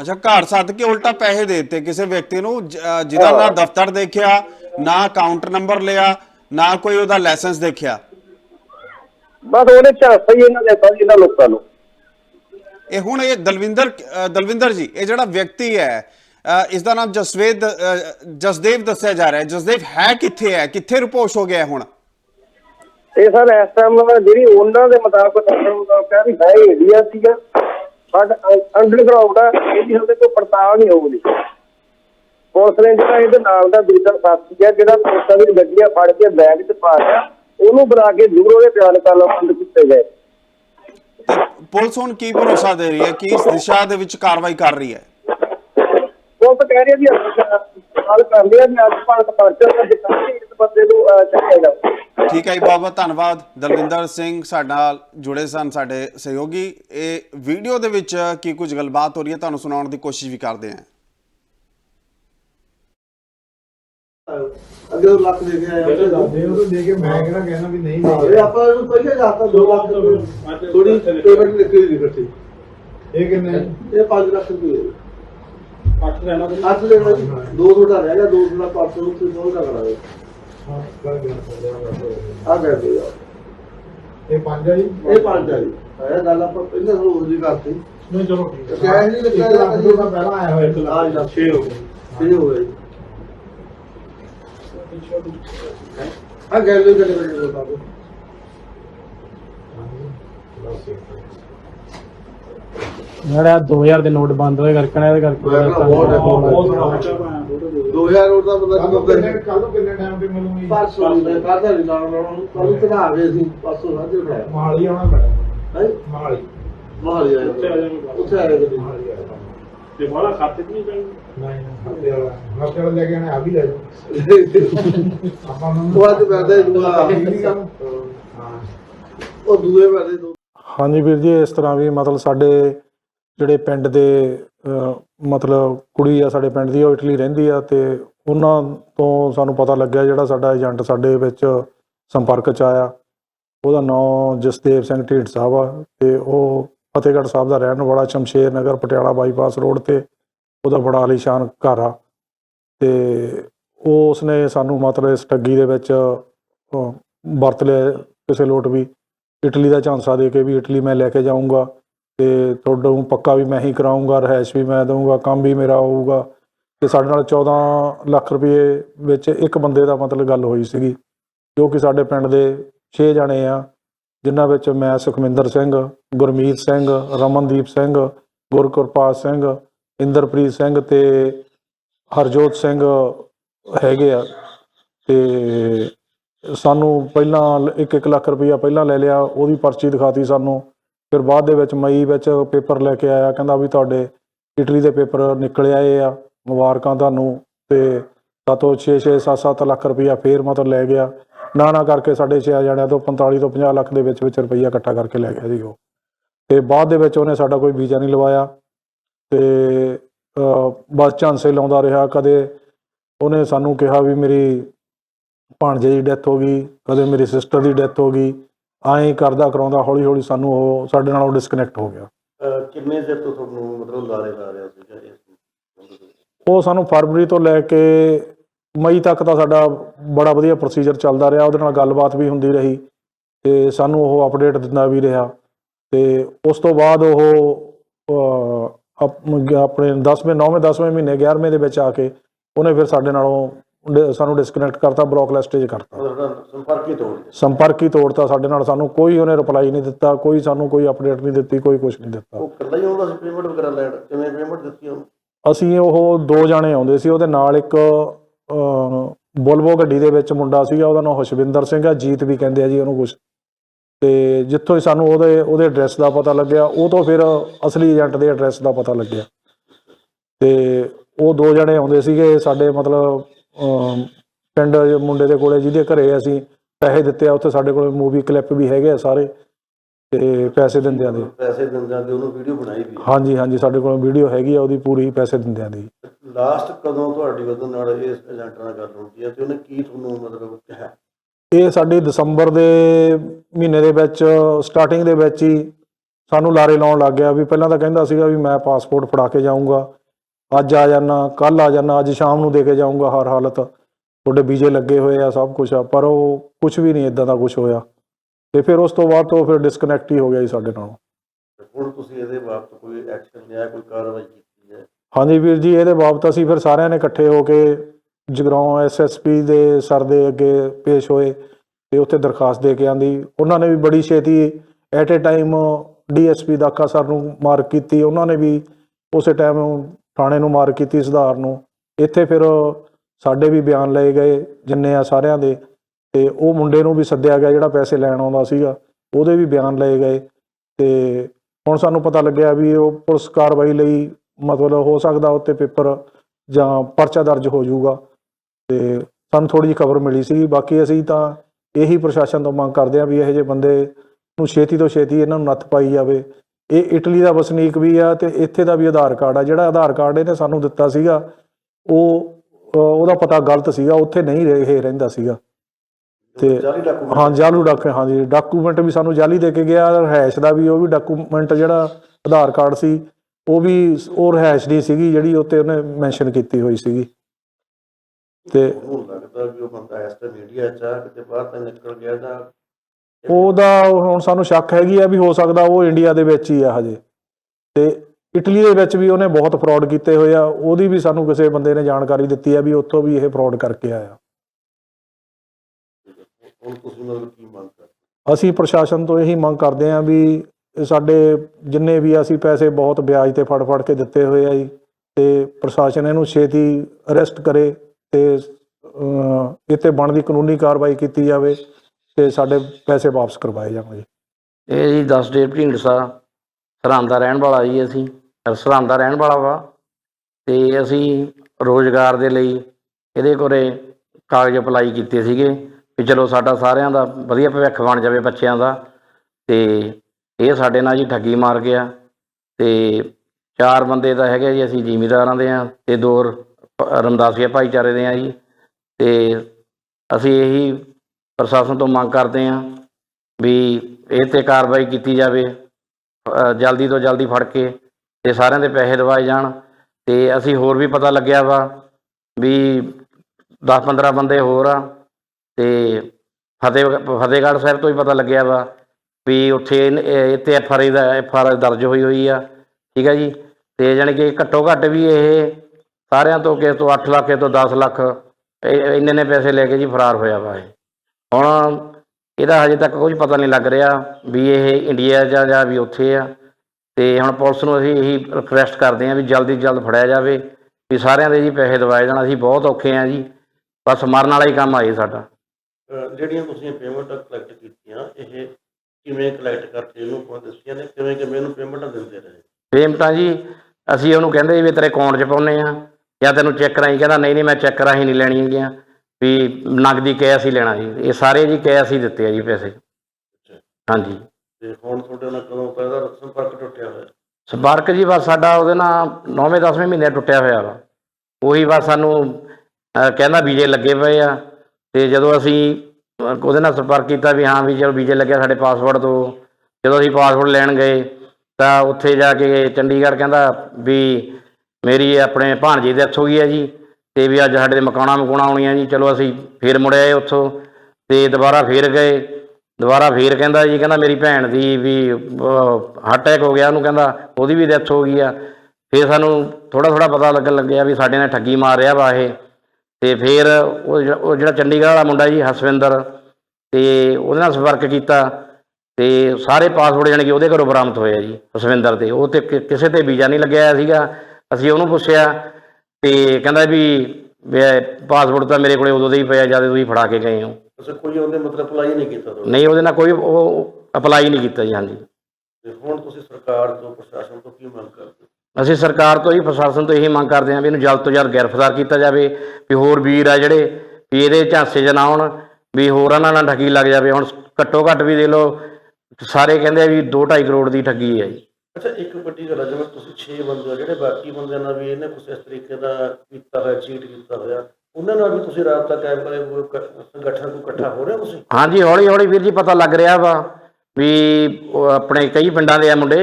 ਅੱਛਾ ਘਰ ਸੱਦ ਕੇ ਉਲਟਾ ਪੈਸੇ ਦੇ ਦਿੱਤੇ ਕਿਸੇ ਵਿਅਕਤੀ ਨੂੰ ਜ- ਅਹ ਜਿਹਦਾ ਨਾ ਦਫ਼ਤਰ ਦੇਖਿਆ ਨਾ ਅਕਾਊਂਟ ਨੰਬਰ ਲਿਆ ਨਾ ਕੋਈ ਉਹਦਾ ਲਾਇਸੈਂਸ ਦੇਖਿਆ। ਬਸ ਉਹਨੇ ਝਾਂਸਾ ਹੀ ਇਹਨਾਂ ਦੇ ਦਿੱਤਾ ਜੀ ਇਹਨਾਂ ਲੋਕਾਂ ਨੂੰ। ਇਹ ਹੁਣ ਇਹ ਦਲਵਿੰਦਰ ਅਹ ਦਲਵਿੰਦਰ ਜੀ ਇਹ ਜਿਹੜਾ ਵਿਅਕਤੀ ਹੈ ਅਹ ਇਸ ਦਾ ਨਾਮ ਜਸਵੇਦ ਅਹ ਜਸਦੇਵ ਦੱਸਿਆ ਜਾ ਰਿਹਾ ਹੈ। ਜਸਦੇਵ ਹੈ ਕਿੱਥੇ ਹੈ? ਕਿੱਥੇ ਰਿਪੋਰਟ ਹੋ ਗਿਆ ਹੈ ਹੁਣ? ਇਹ ਸਰ ਇਸ ਟਾਈਮ ਜਿਹੜੀ ਉਹਨਾਂ ਦੇ ਮੁਤਾਬਕ ਦੱਸਣ ਮੁਤਾਬਕ ਹੈ ਵੀ ਹੈ ਇੰਡੀਆ ਸੀਗਾ। ਬਟ ਅੰਡਰਗਰਾਉਂਡ ਆ ਇਹਦੀ ਹਲੇ ਕੋਈ ਪੜਤਾਲ ਨਹੀਂ ਹੋਊਗੀ। ਪੁਲਿਸ ਨੇ ਜਿਹੜਾ ਇਹਦੇ ਨਾਲ ਦਾ ਦੂਜਾ ਸਾਥੀ ਹੈ ਜਿਹੜਾ ਪੁਲਿਸਾਂ ਦੀ ਗੱਡੀਆਂ ਫੜ ਕੇ ਬੈਗ 'ਚ ਪਾ ਲਿਆ ਉਹਨੂੰ ਬੁਲਾ ਕੇ ਜ਼ਰੂਰ ਉਹਦੇ ਬਿਆਨ ਕਰਨਾ ਬੰਦ ਕੀਤੇ ਗਏ। ਤੇ ਪੁਲਿਸ ਹੁਣ ਕੀ ਭਰੋਸਾ ਦੇ ਰਹੀ ਹੈ? ਕਿ ਇਸ ਦਿਸ਼ਾ ਦੇ ਵਿੱਚ ਕਾਰਵਾਈ ਕਰ ਰਹੀ ਹੈ? ਪੁਲਿਸ ਕਹਿ ਰਹੀ ਹੈ ਵੀ ਅਸੀਂ ਹਾਲ ਕਰ ਲਿਆ ਵੀ ਅੱਜ ਭਾਰਤ ਪਰਚਾ ਦਾ ਦਿਖਾ ਕੇ ਇਸ ਬੰਦੇ ਨੂੰ ਜਾਊ। ਠੀਕ ਹੈ ਜੀ ਬਹੁਤ ਬਹੁਤ ਧੰਨਵਾਦ। ਦਲਵਿੰਦਰ ਸਿੰਘ ਸਾਡੇ ਨਾਲ ਜੁੜੇ ਸਨ ਸਾਡੇ ਸਹਿਯੋਗੀ। ਇਹ ਵੀਡੀਓ ਦੇ ਵਿੱਚ ਕੀ ਕੁਝ ਗੱਲਬਾਤ ਹੋ ਰਹੀ ਹੈ ਤੁਹਾਨੂੰ ਸੁਣਾਉਣ ਦੀ ਕੋਸ਼ਿਸ਼ ਵੀ ਕਰਦੇ ਹਾਂ। ਅੱਗੇ ਉਹ ਲੱਖ ਦੇ ਕੇ ਆਇਆ। ਦੇ ਉਹ ਦੇ ਕੇ ਮੈਂ ਕਿਹੜਾ ਕਹਿਣਾ ਵੀ ਨਹੀਂ ਇਹ ਆਪਾਂ ਨੂੰ ਪਹਿਲੇ ਜਾਤਾ 2 ਲੱਖ ਰੁਪਏ ਥੋੜੀ ਪੇਮੈਂਟ ਲਿਖੀ ਹੋਈ ਇਕੱਠੀ। ਇਹ ਕਿੰਨੇ? ਇਹ 5 ਲੱਖ ਰੁਪਏ ਅੱਠ ਲੈਣਾ 8 ਲੈਣਾ ਜੀ ਦੋ ਥੋੜਾ ਰਹਿ ਗਿਆ ਦੋ ਥੋੜਾ ਪਾਸ ਨੂੰ ਤੇ ਬਹੁਤ ਦਾ ਕਰਾਂਗੇ ਗਿਆ ਆ ਗਏ ਜੀ ਇਹ ਪੰਜ ਆ ਜੀ? ਇਹ ਪੰਜ ਆ ਜੀ। ਇਹ ਗੱਲ ਆਪਾਂ ਪਹਿਲਾਂ ਰੋਜ਼ ਦੀ ਕਰਤੀ। ਨਹੀਂ ਚਲੋ ਠੀਕ ਹੈ ਕੈਸ਼ ਨਹੀਂ ਲੱਗਿਆ ਇੱਕ ਲੱਖ ਤੋਂ ਤਾਂ ਪਹਿਲਾਂ ਆਇਆ ਹੋਇਆ ਇੱਕ ਲੱਖ। ਆ ਜੀ 6 ਹੋ ਗਏ। 6 ਹੋ ਗਏ। ਆ ਗਏ ਲੈ ਕੇ ਲੈ ਬਾਬੂ ਜਿਹੜਾ 2000 ਦੇ ਨੋਟ ਬੰਦ ਹੋਏ ਕਰਕੇ ਨਾ ਇਹਦੇ ਕਰਕੇ ਮੈਂ ਕਿਹਾ ਬਹੁਤ ਬਹੁਤ। 2000 ਰੋਡ ਦਾ ਪਤਾ ਕੱਲ ਨਹੀਂ ਕਿੰਨੇ ਕੱਲ ਕਿੰਨੇ ਟਾਈਮ ਤੇ ਮਿਲੂਗੀ? ਪਰਸੋਂ ਮੈਂ ਕਾਹਦਾ ਨਹੀਂ ਲਾਉਣਾ ਕੱਲ ਨੂੰ ਚੜਾ ਗਏ ਸੀ ਪਰਸੋਂ ਸਾਜੇ ਬਣਾਇਆ ਮਹਾਲੀ ਆਉਣਾ ਪੈਣਾ। ਹੈ? ਮਹਾਲੀ। ਮਾਰ ਆਇਆ ਉੱਥੇ ਆਇਆ ਕਦੇ ਮਹਾਲੀ ਆਉਣਾ ਤੇ ਬਾਲਾ ਖਾਤੇ ਨਹੀਂ ਪੈਣੀ ਨਹੀਂ ਹਫ਼ਤੇ ਵਾਲਾ। ਹਫ਼ਤੇ ਵਾਲਾ ਲੈ ਕੇ ਆਣਾ ਆ ਵੀ ਲੈ ਜਾਓ। ਆਪਾਂ ਨੂੰ ਉਹ ਅੱਜ ਬੈਠਾ ਦੂਆ। ਹਾਂ। ਉਹ ਦੂਏ ਬੈਠੇ ਦੋ। ਹਾਂਜੀ ਵੀਰ ਜੀ ਇਸ ਤਰ੍ਹਾਂ ਵੀ ਮਤਲਬ ਸਾਡੇ ਜਿਹੜੇ ਪਿੰਡ ਦੇ ਮਤਲਬ ਕੁੜੀ ਆ ਸਾਡੇ ਪਿੰਡ ਦੀ, ਉਹ ਇਟਲੀ ਰਹਿੰਦੀ ਆ ਤੇ ਉਹਨਾਂ ਤੋਂ ਸਾਨੂੰ ਪਤਾ ਲੱਗਿਆ ਜਿਹੜਾ ਸਾਡਾ ਏਜੰਟ ਸਾਡੇ ਵਿੱਚ ਸੰਪਰਕ ਚ ਆਇਆ। ਉਹਦਾ ਨਾਮ ਜਸਦੇਵ ਸਿੰਘ ਢੀਡ ਸਾਹਿਬ ਆ ਤੇ ਉਹ ਫਤਿਹਗੜ੍ਹ ਸਾਹਿਬ ਦਾ ਰਹਿਣ ਵਾਲਾ ਸ਼ਮਸ਼ੇਰ ਨਗਰ, ਪਟਿਆਲਾ ਬਾਈਪਾਸ ਰੋਡ ਤੇ ਉਹਦਾ ਬੜਾ ਆਲੀਸ਼ਾਨ ਘਰ ਆ। ਤੇ ਉਹ ਉਸਨੇ ਸਾਨੂੰ ਮਤਲਬ ਇਸ ਠੱਗੀ ਦੇ ਵਿੱਚ ਵਰਤ ਲਿਆ ਕਿਸੇ ਲੋਟ ਵੀ। ਇਟਲੀ ਦਾ ਝਾਂਸਾ ਦੇ ਕੇ ਵੀ ਇਟਲੀ ਮੈਂ ਲੈ ਕੇ ਜਾਊਂਗਾ। ਤੇ ਤੁਹਾਨੂੰ ਪੱਕਾ ਵੀ ਮੈਂ ਹੀ ਕਰਾਉਂਗਾ ਰਹਿਸ਼ ਵੀ ਮੈਂ ਦਊਂਗਾ, ਕੰਮ ਵੀ ਮੇਰਾ ਹੋਊਗਾ ਤੇ ਸਾਡੇ ਨਾਲ 14 ਲੱਖ ਰੁਪਏ ਵਿੱਚ ਇੱਕ ਬੰਦੇ ਦਾ ਮਤਲਬ ਗੱਲ ਹੋਈ ਸੀਗੀ, ਜੋ ਕਿ ਸਾਡੇ ਪਿੰਡ ਦੇ 6 ਜਣੇ ਆ, ਜਿਨ੍ਹਾਂ ਵਿੱਚ ਮੈਂ ਸੁਖਮਿੰਦਰ ਸਿੰਘ, ਗੁਰਮੀਤ ਸਿੰਘ, ਰਮਨਦੀਪ ਸਿੰਘ, ਗੁਰਕੁਰਪਾਲ ਸਿੰਘ, ਇੰਦਰਪ੍ਰੀਤ ਸਿੰਘ ਤੇ ਹਰਜੋਤ ਸਿੰਘ ਹੈਗੇ ਆ। ਤੇ ਸਾਨੂੰ ਪਹਿਲਾਂ 1-1 ਲੱਖ ਰੁਪਇਆ ਪਹਿਲਾਂ ਲੈ ਲਿਆ, ਉਹਦੀ ਪਰਚੀ ਦਿਖਾਤੀ ਸਾਨੂੰ। ਫਿਰ ਬਾਅਦ ਦੇ ਵਿੱਚ ਮਈ ਵਿੱਚ ਪੇਪਰ ਲੈ ਕੇ ਆਇਆ, ਕਹਿੰਦਾ ਵੀ ਤੁਹਾਡੇ ਇਟਲੀ ਦੇ ਪੇਪਰ ਨਿਕਲ ਆਏ ਆ, ਮੁਬਾਰਕਾਂ ਤੁਹਾਨੂੰ ਤੇ ਸਾਤੋਂ 6-6 7-7 ਲੱਖ ਰੁਪਈਆ ਫੇਰ ਮਤਲਬ ਲੈ ਗਿਆ। ਨਾ ਨਾ ਕਰਕੇ ਸਾਡੇ ਛੇ ਜਣਿਆਂ ਤੋਂ 45 ਤੋਂ 50 ਲੱਖ ਦੇ ਵਿੱਚ ਵਿੱਚ ਰੁਪਈਆ ਇਕੱਠਾ ਕਰਕੇ ਲੈ ਗਿਆ ਜੀ ਉਹ। ਤੇ ਬਾਅਦ ਦੇ ਵਿੱਚ ਉਹਨੇ ਸਾਡਾ ਕੋਈ ਵੀਜ਼ਾ ਨਹੀਂ ਲਵਾਇਆ ਤੇ ਬਸ ਝਾਂਸੇ ਲਾਉਂਦਾ ਰਿਹਾ। ਕਦੇ ਉਹਨੇ ਸਾਨੂੰ ਕਿਹਾ ਵੀ ਮੇਰੀ ਭਾਣਜੇ ਦੀ ਡੈਥ ਹੋ ਗਈ, ਕਦੇ ਮੇਰੀ ਸਿਸਟਰ ਦੀ ਡੈਥ ਹੋ ਗਈ। ਐਂ ਕਰਦਾ ਕਰਾਉਂਦਾ ਹੌਲੀ ਹੌਲੀ ਸਾਨੂੰ ਉਹ ਸਾਡੇ ਨਾਲ ਡਿਸਕਨੈਕਟ ਹੋ ਗਿਆ। ਕਿੰਨੇ ਚਿਰ ਤੋਂ ਤੁਹਾਨੂੰ ਮਤਲਬ ਲਾਰੇ ਲਾ ਰਿਹਾ ਸੀ ਉਹ ਸਾਨੂੰ ਫਰਵਰੀ ਤੋਂ ਲੈ ਕੇ ਮਈ ਤੱਕ ਤਾਂ ਸਾਡਾ ਬੜਾ ਵਧੀਆ ਪ੍ਰੋਸੀਜਰ ਚੱਲਦਾ ਰਿਹਾ। ਉਹਦੇ ਨਾਲ ਗੱਲਬਾਤ ਵੀ ਹੁੰਦੀ ਰਹੀ ਤੇ ਸਾਨੂੰ ਉਹ ਅਪਡੇਟ ਦਿੰਦਾ ਵੀ ਰਿਹਾ। ਤੇ ਉਸ ਤੋਂ ਬਾਅਦ ਉਹ ਆਪਣੇ 10ਵੇਂ 9ਵੇਂ 10ਵੇਂ ਮਹੀਨੇ 11ਵੇਂ ਦੇ ਵਿੱਚ ਆ ਕੇ ਉਹਨੇ ਫਿਰ ਸਾਡੇ ਨਾਲੋਂ ਡ- ਸਾਨੂੰ ਡਿਸਕਨੈਕਟ ਕਰਤਾ ਬਲੌਕ ਲਿਸਟੇਜ ਕਰਤਾ। ਮਤਲਬ ਸੰਪਰਕ ਹੀ ਤੋੜ ਸੰਪਰਕ ਹੀ ਤੋੜਤਾ ਸਾਡੇ ਨਾਲ ਸਾਨੂੰ ਕੋਈ ਉਹਨੇ ਰਿਪਲਾਈ ਨਹੀਂ ਦਿੱਤਾ ਕੋਈ ਸਾਨੂੰ ਕੋਈ ਅਪਡੇਟ ਨਹੀਂ ਦਿੱਤੀ ਕੋਈ ਕੁਝ ਨਹੀਂ ਦਿੱਤਾ। ਉਹ ਇਕੱਲਾ ਹੀ ਆਉਂਦਾ ਸੀ ਪੇਮੈਂਟ ਵਗੈਰਾ ਲੈਣ ਕਿਵੇਂ ਪੇਮੈਂਟ ਦਿੱਤੀ ਉਹਨੂੰ? ਅਸੀਂ ਉਹ ਦੋ ਜਾਣੇ ਆਉਂਦੇ ਸੀ ਉਹਦੇ ਨਾਲ ਇੱਕ ਬੋਲਵੋ ਗੱਡੀ ਦੇ ਵਿੱਚ ਮੁੰਡਾ ਸੀਗਾ ਉਹਦਾ ਨਾਮ ਹਸ਼ਵਿੰਦਰ ਸਿੰਘ ਆ ਜੀਤ ਵੀ ਕਹਿੰਦੇ ਆ ਜੀ ਉਹਨੂੰ ਕੁਝ ਤੇ ਜਿੱਥੋਂ ਹੀ ਸਾਨੂੰ ਉਹਦੇ ਉਹਦੇ ਐਡਰੈਸ ਦਾ ਪਤਾ ਲੱਗਿਆ ਉਹ ਤੋਂ ਫਿਰ ਅਸਲੀ ਏਜੰਟ ਦੇ ਐਡਰੈਸ ਦਾ ਪਤਾ ਲੱਗਿਆ। ਤੇ ਉਹ ਦੋ ਜਣੇ ਆਉਂਦੇ ਸੀਗੇ ਸਾਡੇ ਮਤਲਬ ਪਿੰਡ ਮੁੰਡੇ ਦੇ ਕੋਲੇ ਜਿਹਦੇ ਘਰੇ ਅਸੀਂ ਪੈਸੇ ਦਿੱਤੇ ਆ ਉੱਥੇ ਸਾਡੇ ਕੋਲ ਮੂਵੀ ਕਲਿੱਪ ਵੀ ਹੈਗੇ ਆ ਸਾਰੇ ਤੇ ਪੈਸੇ ਦਿੰਦਿਆਂ ਦੀ ਪੈਸੇ ਦਿੰਦਿਆਂ ਦੀ ਉਹਨੂੰ ਵੀਡੀਓ ਬਣਾਈ ਵੀ ਹਾਂਜੀ ਹਾਂਜੀ ਸਾਡੇ ਕੋਲ ਵੀਡੀਓ ਹੈਗੀ ਆ ਉਹਦੀ ਪੂਰੀ ਪੈਸੇ ਦਿੰਦਿਆਂ ਦੀ ਲਾਸਟ ਕਦੋਂ ਤੁਹਾਡੀ ਉਹਦੇ ਨਾਲ ਇਸ ਏਜੰਟ ਨਾਲ ਗੱਲ ਹੁੰਦੀ ਹੈ ਤੇ ਉਹਨੇ ਕੀ ਤੁਹਾਨੂੰ ਮਤਲਬ ਕਿਹਾ? ਇਹ ਸਾਡੀ ਦਸੰਬਰ ਦੇ ਮਹੀਨੇ ਦੇ ਵਿੱਚ ਸਟਾਰਟਿੰਗ ਦੇ ਵਿੱਚ ਹੀ ਸਾਨੂੰ ਲਾਰੇ ਲਾਉਣ ਲੱਗ ਗਿਆ ਵੀ ਪਹਿਲਾਂ ਤਾਂ ਕਹਿੰਦਾ ਸੀਗਾ ਵੀ ਮੈਂ ਪਾਸਪੋਰਟ ਫੜਾ ਕੇ ਜਾਊਂਗਾ। ਅੱਜ ਆ ਜਾਣਾ ਕੱਲ ਆ ਜਾਣਾ ਅੱਜ ਸ਼ਾਮ ਨੂੰ ਦੇ ਕੇ ਜਾਊਂਗਾ ਹਰ ਹਾਲਤ। ਤੁਹਾਡੇ ਵੀਜ਼ੇ ਲੱਗੇ ਹੋਏ ਆ ਸਭ ਕੁਝ ਆ ਪਰ ਉਹ ਕੁਝ ਵੀ ਨਹੀਂ ਇਦਾਂ ਦਾ ਕੁਝ ਹੋਇਆ। ਤੇ ਫਿਰ ਉਸ ਤੋਂ ਬਾਅਦ ਤੋਂ ਫਿਰ ਡਿਸਕਨੈਕਟ ਹੀ ਹੋ ਗਿਆ ਜੀ ਸਾਡੇ ਨਾਲ। ਹੁਣ ਤੁਸੀਂ ਇਹਦੇ ਬਾਬਤ ਕੋਈ ਐਕਸ਼ਨ ਲਿਆ ਕੋਈ ਕਾਰਵਾਈ ਕੀਤੀ ਹੈ? ਹਾਂਜੀ ਵੀਰ ਜੀ ਇਹਦੇ ਬਾਬਤ ਅਸੀਂ ਫਿਰ ਸਾਰਿਆਂ ਨੇ ਇਕੱਠੇ ਹੋ ਕੇ ਜਗਰਾਉਂ ਐਸਐਸਪੀ ਦੇ ਸਰ ਦੇ ਅੱਗੇ ਪੇਸ਼ ਹੋਏ ਤੇ ਉੱਥੇ ਦਰਖਾਸਤ ਦੇ ਕੇ ਆਂਦੀ। ਉਹਨਾਂ ਨੇ ਵੀ ਬੜੀ ਛੇਤੀ ਐਟ ਏ ਟਾਈਮ ਡੀਐਸਪੀ ਦਾਕਾ ਸਰ ਨੂੰ ਮਾਰਕ ਕੀਤੀ। ਉਹਨਾਂ ਨੇ ਵੀ ਉਸੇ ਟਾਈਮ ਥਾਣੇ ਨੂੰ ਮਾਰ ਕੀਤੀ ਸੁਧਾਰ ਨੂੰ। ਇੱਥੇ ਫਿਰ ਸਾਡੇ ਵੀ ਬਿਆਨ ਲਏ ਗਏ ਜਿੰਨੇ ਆ ਸਾਰਿਆਂ ਦੇ ਤੇ ਉਹ ਮੁੰਡੇ ਨੂੰ ਵੀ ਸੱਦਿਆ ਗਿਆ ਜਿਹੜਾ ਪੈਸੇ ਲੈਣ ਆਉਂਦਾ ਸੀਗਾ, ਉਹਦੇ ਵੀ ਬਿਆਨ ਲਏ ਗਏ ਤੇ ਹੁਣ ਸਾਨੂੰ ਪਤਾ ਲੱਗਿਆ ਵੀ ਉਹ ਪੁਲਿਸ ਕਾਰਵਾਈ ਲਈ ਮਤਲਬ ਹੋ ਸਕਦਾ ਉੱਤੇ ਪੇਪਰ ਜਾਂ ਪਰਚਾ ਦਰਜ ਹੋ ਜਾਊਗਾ ਤੇ ਸਾਨੂੰ ਥੋੜੀ ਜਿਹੀ ਖਬਰ ਮਿਲੀ ਸੀ। ਬਾਕੀ ਅਸੀਂ ਤਾਂ ਇਹੀ ਪ੍ਰਸ਼ਾਸਨ ਤੋਂ ਮੰਗ ਕਰਦੇ ਹਾਂ ਵੀ ਇਹੋ ਜਿਹੇ ਬੰਦੇ ਨੂੰ ਛੇਤੀ ਤੋਂ ਛੇਤੀ ਇਹਨਾਂ ਨੂੰ ਨੱਥ ਪਾਈ ਜਾਵੇ। ਇਹ ਇਟਲੀ ਦਾ ਵਸਨੀਕ ਵੀ ਆ ਤੇ ਇੱਥੇ ਦਾ ਵੀ ਆਧਾਰ ਕਾਰਡ ਆ। ਜਿਹੜਾ ਆਧਾਰ ਕਾਰਡ ਇਹਨੇ ਸਾਨੂੰ ਦਿੱਤਾ ਸੀਗਾ ਉਹ ਉਹਦਾ ਪਤਾ ਗਲਤ ਸੀਗਾ ਉੱਥੇ ਨਹੀਂ ਰਹੇ- ਰਹਿੰਦਾ ਸੀਗਾ। ਤੇ ਹਾਂ ਜਾਲੂ ਡਾਕ ਹਾਂਜੀ ਡਾਕੂਮੈਂਟ ਵੀ ਸਾਨੂੰ ਜਾਲੀ ਦੇ ਕੇ ਗਿਆ ਰਹਿਸ਼ ਦਾ ਵੀ ਉਹ ਵੀ ਡਾਕੂਮੈਂਟ ਜਿਹੜਾ ਆਧਾਰ ਕਾਰਡ ਸੀ ਉਹ ਵੀ ਉਹ ਰਹਿਸ਼ ਦੀ ਸੀਗੀ ਜਿਹੜੀ ਉੱਤੇ ਉਹਨੇ ਮੈਂਸ਼ਨ ਕੀਤੀ ਹੋਈ ਸੀਗੀ। ਤੇ ਲੱਗਦਾ ਵੀ ਉਹ ਬੰਦਾ ਇਸ ਤੇ ਮੀਡੀਆ ਚ ਕਿਤੇ ਬਾਹਰ ਤਾਂ ਨਿਕਲ ਗਿਆ ਜਾਂ ਉਹਦਾ ਹੁਣ ਸਾਨੂੰ ਸ਼ੱਕ ਹੈਗੀ ਆ ਵੀ ਹੋ ਸਕਦਾ ਉਹ ਇੰਡੀਆ ਦੇ ਵਿੱਚ ਹੀ ਆ ਹਜੇ। ਤੇ ਇਟਲੀ ਦੇ ਵਿੱਚ ਵੀ ਉਹਨੇ ਬਹੁਤ ਫਰਾਡ ਕੀਤੇ ਹੋਏ ਆ। ਉਹਦੀ ਵੀ ਸਾਨੂੰ ਕਿਸੇ ਬੰਦੇ ਨੇ ਜਾਣਕਾਰੀ ਦਿੱਤੀ ਆ ਵੀ ਉੱਥੋਂ ਵੀ ਇਹ ਫਰਾਡ ਕਰਕੇ ਆਇਆ। ਹੁਣ ਤੁਸੀਂ ਮਤਲਬ ਕੀ ਮੰਗ ਕਰਦੇ ਅਸੀਂ ਪ੍ਰਸ਼ਾਸਨ ਤੋਂ ਇਹੀ ਮੰਗ ਕਰਦੇ ਹਾਂ ਵੀ ਸਾਡੇ ਜਿੰਨੇ ਵੀ ਅਸੀਂ ਪੈਸੇ ਬਹੁਤ ਵਿਆਜ ਤੇ ਫੜ ਫੜ ਕੇ ਦਿੱਤੇ ਹੋਏ ਆ ਜੀ। ਤੇ ਪ੍ਰਸ਼ਾਸਨ ਇਹਨੂੰ ਛੇਤੀ ਅਰੈਸਟ ਕਰੇ ਤੇ ਅਹ, ਇਹ ਤੇ ਬਣਦੀ ਕਾਨੂੰਨੀ ਕਾਰਵਾਈ ਕੀਤੀ ਜਾਵੇ। ਤੇ ਸਾਡੇ ਪੈਸੇ ਵਾਪਸ ਕਰਵਾਏ ਜਾਣ ਜੀ ਇਹ ਜੀ ਦਸਦੇਵ ਢੀਂਡਸਾ ਸਰਹੰਦ ਦਾ ਰਹਿਣ ਵਾਲਾ ਜੀ ਅਸੀਂ। ਸਰਹੰਦ ਦਾ ਰਹਿਣ ਵਾਲਾ ਵਾ। ਤੇ ਅਸੀਂ ਰੋਜ਼ਗਾਰ ਦੇ ਲਈ ਇਹਦੇ ਕੋਲੇ ਕਾਗਜ਼ ਅਪਲਾਈ ਕੀਤੇ ਸੀਗੇ ਵੀ ਚਲੋ ਸਾਡਾ ਸਾਰਿਆਂ ਦਾ ਵਧੀਆ ਭਵਿੱਖ ਬਣ ਜਾਵੇ ਬੱਚਿਆਂ ਦਾ। ਤੇ ਇਹ ਸਾਡੇ ਨਾਲ ਜੀ ਠੱਗੀ ਮਾਰ ਗਿਆ। ਤੇ ਚਾਰ ਬੰਦੇ ਤਾਂ ਹੈਗੇ ਜੀ ਅਸੀਂ ਜ਼ਿਮੀਦਾਰਾਂ ਦੇ ਆ ਤੇ ਦੋ ਰਮਦਾਸੀਆ ਭਾਈਚਾਰੇ ਦੇ ਆ ਜੀ। ਤੇ ਅਸੀਂ ਇਹੀ ਪ੍ਰਸ਼ਾਸਨ ਤੋਂ ਮੰਗ ਕਰਦੇ ਹਾਂ ਵੀ ਇਹ ਤੇ ਕਾਰਵਾਈ ਕੀਤੀ ਜਾਵੇ ਜਲਦੀ ਤੋਂ ਜਲਦੀ ਫੜ ਕੇ ਤੇ ਸਾਰਿਆਂ ਦੇ ਪੈਸੇ ਦਿਵਾਏ ਜਾਣ ਤੇ ਅਸੀਂ ਹੋਰ ਵੀ ਪਤਾ ਲੱਗਿਆ ਵਾ ਵੀ 10-15 ਬੰਦੇ ਹੋਰ ਆ ਤੇ ਫਤਿਹ ਫਤਿਹਗੜ੍ਹ ਸਾਹਿਬ ਤੋਂ ਹੀ ਪਤਾ ਲੱਗਿਆ ਵਾ ਵੀ ਉੱਥੇ ਇੱਥੇ ਐਫ ਆਰ ਆਈ ਦਾ, ਐਫ ਆਰ ਆਈ ਦਰਜ ਹੋਈ ਹੋਈ ਆ, ਠੀਕ ਹੈ ਜੀ? ਤੇ ਜਾਣੀ ਕਿ ਘੱਟੋ ਘੱਟ ਵੀ ਇਹ ਸਾਰਿਆਂ ਤੋਂ ਕਿਸੇ ਤੋਂ 8 ਲੱਖ ਕਿਸੇ ਤੋਂ 10 ਲੱਖ, ਇਹ- ਇੰਨੇ ਨੇ ਪੈਸੇ ਲੈ ਕੇ ਜੀ ਫਰਾਰ ਹੋਇਆ ਵਾ ਇਹ। ਹੁਣ ਇਹਦਾ ਹਜੇ ਤੱਕ ਕੁਝ ਪਤਾ ਨਹੀਂ ਲੱਗ ਰਿਹਾ ਵੀ ਇਹ ਇੰਡੀਆ ਜਾਂ ਜਾਂ ਵੀ ਉੱਥੇ ਆ। ਤੇ ਹੁਣ ਪੁਲਿਸ ਨੂੰ ਅਸੀਂ ਇਹੀ ਰਿਕੁਐਸਟ ਕਰਦੇ ਹਾਂ ਵੀ ਜਲਦੀ ਜਲਦ ਫੜਿਆ ਜਾਵੇ ਵੀ ਸਾਰਿਆਂ ਦੇ ਜੀ ਪੈਸੇ ਦਿਵਾਏ ਜਾਣ। ਅਸੀਂ ਬਹੁਤ ਔਖੇ ਆ ਜੀ। ਬਸ ਮਰਨ ਵਾਲਾ ਹੀ ਕੰਮ ਆ ਜੀ ਸਾਡਾ। ਜਿਹੜੀਆਂ ਤੁਸੀਂ ਪੇਮੈਂਟ ਕਲੈਕਟ ਕੀਤੀਆਂ ਇਹ ਕਿਵੇਂ ਕਲੈਕਟ ਕਰਕੇ ਇਹਨੂੰ ਕੋਈ ਦੱਸੀਆਂ ਨੇ? ਕਿਵੇਂ ਕਿਵੇਂ ਇਹਨੂੰ ਪੇਮੈਂਟਾਂ ਦਿੰਦੇ ਰਹੇ? ਪੇਮੈਂਟਾਂ ਜੀ ਅਸੀਂ ਉਹਨੂੰ ਕਹਿੰਦੇ ਵੀ ਤੇਰੇ ਅਕਾਊਂਟ 'ਚ ਪਾਉਨੇ ਆ ਜਾਂ ਤੈਨੂੰ ਚੈੱਕ ਰਾਹੀਂ ਕਹਿੰਦਾ ਨਹੀਂ ਨਹੀਂ ਮੈਂ ਚੈੱਕ ਰਾਹੀਂ ਨਹੀਂ ਲੈਣੀਆਂ ਹੈਗੀਆਂ। ਵੀ ਨਗਦੀ ਕੈਸ਼ ਹੀ ਲੈਣਾ ਜੀ ਇਹ ਸਾਰੇ ਜੀ ਕੈਸ਼ ਹੀ ਦਿੱਤੇ ਆ ਜੀ ਪੈਸੇ। ਹਾਂਜੀ। ਤੇ ਹੁਣ ਤੁਹਾਡੇ ਨਾਲ ਕਦੋਂ ਤੋਂ ਇਹਦਾ ਸੰਪਰਕ ਟੁੱਟਿਆ ਹੋਇਆ? ਸੰਪਰਕ ਜੀ ਬਸ ਸਾਡਾ ਉਹਦੇ ਨਾਲ 9ਵੇਂ 10ਵੇਂ ਮਹੀਨੇ ਟੁੱਟਿਆ ਹੋਇਆ ਵਾ। ਉਹੀ ਬਸ ਸਾਨੂੰ ਕਹਿੰਦਾ ਵੀਜ਼ੇ ਲੱਗੇ ਪਏ ਆ। ਤੇ ਜਦੋਂ ਅਸੀਂ ਉਹਦੇ ਨਾਲ ਸੰਪਰਕ ਕੀਤਾ ਵੀ ਹਾਂ ਵੀ ਚਲੋ ਵੀਜ਼ੇ ਲੱਗਿਆ ਸਾਡੇ ਪਾਸਪੋਰਟ ਤੋਂ। ਜਦੋਂ ਅਸੀਂ ਪਾਸਪੋਰਟ ਲੈਣ ਗਏ ਤਾਂ ਉੱਥੇ ਜਾ ਕੇ ਚੰਡੀਗੜ੍ਹ ਕਹਿੰਦਾ ਵੀ ਮੇਰੀ ਆਪਣੇ ਭਾਣਜੇ ਦੀ ਡੈਥ ਹੋ ਗਈ ਹੈ ਜੀ। ਤੇ ਵੀ ਅੱਜ ਸਾਡੇ ਮਕਾਣਾ ਮਕਾਉਣਾ ਆਉਣੀਆਂ ਜੀ, ਚਲੋ ਅਸੀਂ ਫੇਰ ਮੁੜ ਆਏ ਉੱਥੋਂ ਤੇ ਦੁਬਾਰਾ ਫੇਰ ਗਏ। ਦੁਬਾਰਾ ਫੇਰ ਕਹਿੰਦਾ ਜੀ, ਕਹਿੰਦਾ ਮੇਰੀ ਭੈਣ ਦੀ ਵੀ ਹਾਰਟ ਅਟੈਕ ਹੋ ਗਿਆ, ਉਹਨੂੰ ਕਹਿੰਦਾ ਉਹਦੀ ਵੀ ਡੈਥ ਹੋ ਗਈ ਆ। ਫੇਰ ਸਾਨੂੰ ਥੋੜਾ ਥੋੜਾ ਪਤਾ ਲੱਗਣ ਲੱਗਿਆ ਵੀ ਸਾਡੇ ਨਾਲ ਠੱਗੀ ਮਾਰ ਰਿਹਾ ਵਾ ਇਹ। ਤੇ ਫੇਰ ਉਹ ਜਿਹੜਾ- ਚੰਡੀਗੜ੍ਹ ਵਾਲਾ ਮੁੰਡਾ ਜੀ ਹਸਵਿੰਦਰ ਤੇ ਉਹਦੇ ਨਾਲ ਸੰਪਰਕ ਕੀਤਾ ਤੇ ਸਾਰੇ ਪਾਸਪੋਰਟ ਜਾਣੀ ਕਿ ਉਹਦੇ ਘਰੋਂ ਬਰਾਮਦ ਹੋਏ ਆ ਜੀ ਹਸਵਿੰਦਰ ਦੇ। ਉਹ ਤੇ ਕਿ- ਕਿਸੇ ਤੇ ਵੀਜ਼ਾ ਨਹੀਂ ਲੱਗਿਆ ਹੋਇਆ ਸੀਗਾ। ਅਸੀਂ ਉਹਨੂੰ ਪੁੱਛਿਆ ਤੇ ਕਹਿੰਦਾ ਵੀ ਪਾਸਪੋਰਟ ਤਾਂ ਮੇਰੇ ਕੋਲੇ ਉਦੋਂ ਦੇ ਹੀ ਪਿਆ ਜਦ ਤੁਸੀਂ ਫੜਾ ਕੇ ਗਏ ਹੋ। ਤੁਸੀਂ ਕੋਈ ਉਹਦੇ ਮਤਲਬ ਅਪਲਾਈ ਨਹੀਂ ਕੀਤਾ ਤੁਹਾਡਾ? ਨਹੀਂ ਉਹਦੇ ਨਾਲ ਕੋਈ ਉਹ ਅਪਲਾਈ ਨਹੀਂ ਕੀਤਾ ਜੀ ਹਾਂਜੀ। ਤੇ ਹੁਣ ਤੁਸੀਂ ਸਰਕਾਰ ਤੋਂ ਪ੍ਰਸ਼ਾਸਨ ਤੋਂ ਕੀ ਮੰਗ ਕਰਦੇ ਹੋ? ਅਸੀਂ ਸਰਕਾਰ ਤੋਂ ਹੀ ਪ੍ਰਸ਼ਾਸਨ ਤੋਂ ਇਹੀ ਮੰਗ ਕਰਦੇ ਹਾਂ ਵੀ ਇਹਨੂੰ ਜਲਦ ਤੋਂ ਜਲਦ ਗ੍ਰਿਫਤਾਰ ਕੀਤਾ ਜਾਵੇ ਵੀ ਹੋਰ ਵੀਰ ਆ ਜਿਹੜੇ ਵੀ ਇਹਦੇ ਝਾਂਸੇ 'ਚ ਨਾ ਆਉਣ ਵੀ ਹੋਰਾਂ ਨਾਲ ਨਾ ਠੱਗੀ ਲੱਗ ਜਾਵੇ। ਹੁਣ ਘੱਟੋ ਘੱਟ ਵੀ ਦੇ ਲਓ ਸਾਰੇ ਕਹਿੰਦੇ ਆ ਵੀ 2.5 ਕਰੋੜ ਦੀ ਠੱਗੀ ਹੈ ਜੀ। ਅੱਛਾ, ਇੱਕ ਵੱਡੀ ਗੱਲ ਹੈ ਜਿਵੇਂ ਤੁਸੀਂ 6 ਬੰਦੇ ਹੋ, ਜਿਹੜੇ ਬਾਕੀ ਬੰਦਿਆਂ ਨਾਲ ਵੀ ਇਹਨੇ ਕੁਛ ਇਸ ਤਰੀਕੇ ਦਾ ਕੀਤਾ ਹੋਇਆ ਚੀਟ ਕੀਤਾ ਹੋਇਆ, ਉਹਨਾਂ ਨਾਲ ਵੀ ਤੁਸੀਂ ਰਾਬਤਾ ਕਾਇਮ ਕਰੇ ਕੋਈ ਕ- ਸੰਗਠਨ ਕੋਈ ਇਕੱਠਾ ਹੋ ਰਿਹਾ ਤੁਸੀਂ? ਹਾਂਜੀ ਹੌਲੀ ਹੌਲੀ ਵੀਰ ਜੀ ਪਤਾ ਲੱਗ ਰਿਹਾ ਵਾ ਵੀ ਉਹ ਆਪਣੇ ਕਈ ਪਿੰਡਾਂ ਦੇ ਆ ਮੁੰਡੇ,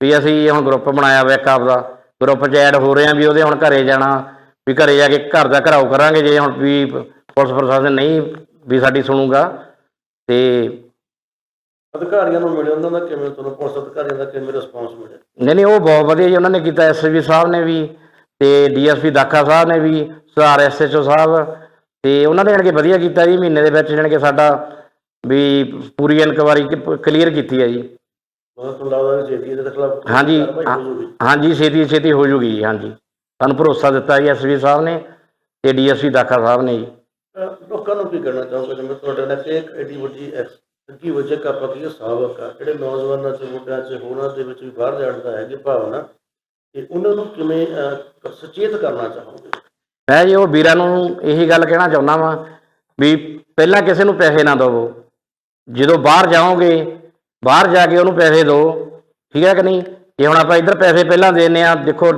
ਵੀ ਅਸੀਂ ਹੁਣ ਗਰੁੱਪ ਬਣਾਇਆ ਵਾ ਇੱਕ ਆਪਦਾ ਗਰੁੱਪ 'ਚ ਐਡ ਹੋ ਰਹੇ ਆ ਵੀ ਉਹਦੇ ਹੁਣ ਘਰੇ ਜਾਣਾ, ਵੀ ਘਰੇ ਜਾ ਕੇ ਘਰ ਦਾ ਘਰਾਓ ਕਰਾਂਗੇ, ਜੇ ਹੁਣ ਵੀ ਪੁਲਿਸ ਪ੍ਰਸ਼ਾਸਨ ਨਹੀਂ ਵੀ ਸਾਡੀ ਸੁਣੂਗਾ, ਤੇ ਅਧਿਕਾਰੀਆਂ ਨੂੰ ਮਿਲੇ ਉਹਨਾਂ ਦਾ ਕਿਵੇਂ ਤੁਹਾਨੂੰ ਪੁਲਿਸ ਅਧਿਕਾਰੀਆਂ ਦਾ ਕਿਵੇਂ ਰਿਸਪੌਂਸ ਮਿਲਿਆ? ਨਹੀਂ ਨਹੀਂ ਉਹ ਬਹੁਤ ਵਧੀਆ ਜੀ ਉਹਨਾਂ ਨੇ ਕੀਤਾ ਐਸਐਸਪੀ ਸਾਹਿਬ ਨੇ ਵੀ ਤੇ ਡੀਐਸਪੀ ਦਾਖਾ ਸਾਹਿਬ ਨੇ ਵੀ ਸੁਧਾਰ ਐਸਐਚਓ ਸਾਹਿਬ ਤੇ ਉਹਨਾਂ ਨੇ ਕਿ ਵਧੀਆ ਕੀਤਾ ਜੀ ਮਹੀਨੇ ਦੇ ਵਿੱਚ ਕਿ ਸਾਡਾ ਵੀ ਪੂਰੀ ਇਨਕੁਆਰੀ ਕਲੀਅਰ ਕੀਤੀ ਹੈ ਜੀ। ਤੁਹਾਨੂੰ ਹਾਂਜੀ ਹਾਂਜੀ ਛੇਤੀ ਛੇਤੀ ਹੋ ਜੂਗੀ ਜੀ ਹਾਂਜੀ। ਸਾਨੂੰ ਭਰੋਸਾ ਦਿੱਤਾ ਜੀ ਐਸਪੀ ਸਾਹਿਬ ਨੇ ਤੇ ਡੀਐਸਪੀ ਦਾਖਾ ਸਾਹਿਬ ਨੇ ਜੀ। ਲੋਕਾਂ ਨੂੰ ਕੀ ਕਹਿਣਾ ਚਾਹੋਗੇ? ਜਿਵੇਂ ਤੁਹਾਡੇ ਨਾਲ ਇੱਕ ਐਡੀ ਵੱਡੀ ਕੀ ਵਜ੍ਹਾ ਕਿ ਆਪਾਂ ਸਾਬਕ ਆ ਜਿਹੜੇ ਨੌਜਵਾਨਾਂ ਚ, ਮੁੰਡਿਆਂ ਚ, ਹੋਰਾਂ ਦੇ ਵਿੱਚ ਵੀ ਬਾਹਰ ਜਾਣ ਦਾ ਹੈਗੀ ਭਾਵਨਾ, ਤੇ ਉਹਨਾਂ ਨੂੰ ਕਿਵੇਂ ਸੁਚੇਤ ਕਰਨਾ ਚਾਹੋਗੇ? ਮੈਂ ਜੀ ਉਹ ਵੀਰਾਂ ਨੂੰ ਇਹੀ ਗੱਲ ਕਹਿਣਾ ਚਾਹੁੰਦਾ ਵਾਂ ਵੀ ਪਹਿਲਾਂ ਕਿਸੇ ਨੂੰ ਪੈਸੇ ਨਾ ਦਿਵੋ। ਜਦੋਂ ਬਾਹਰ ਜਾਓਗੇ, ਬਾਹਰ ਜਾ ਕੇ ਉਹਨੂੰ ਪੈਸੇ ਦਿਓ, ਠੀਕ ਹੈ ਕਿ ਨਹੀਂ? ਜੇ ਹੁਣ ਆਪਾਂ ਇੱਧਰ ਪੈਸੇ ਪਹਿਲਾਂ ਦੇਨੇ ਆ, ਦੇਖੋ,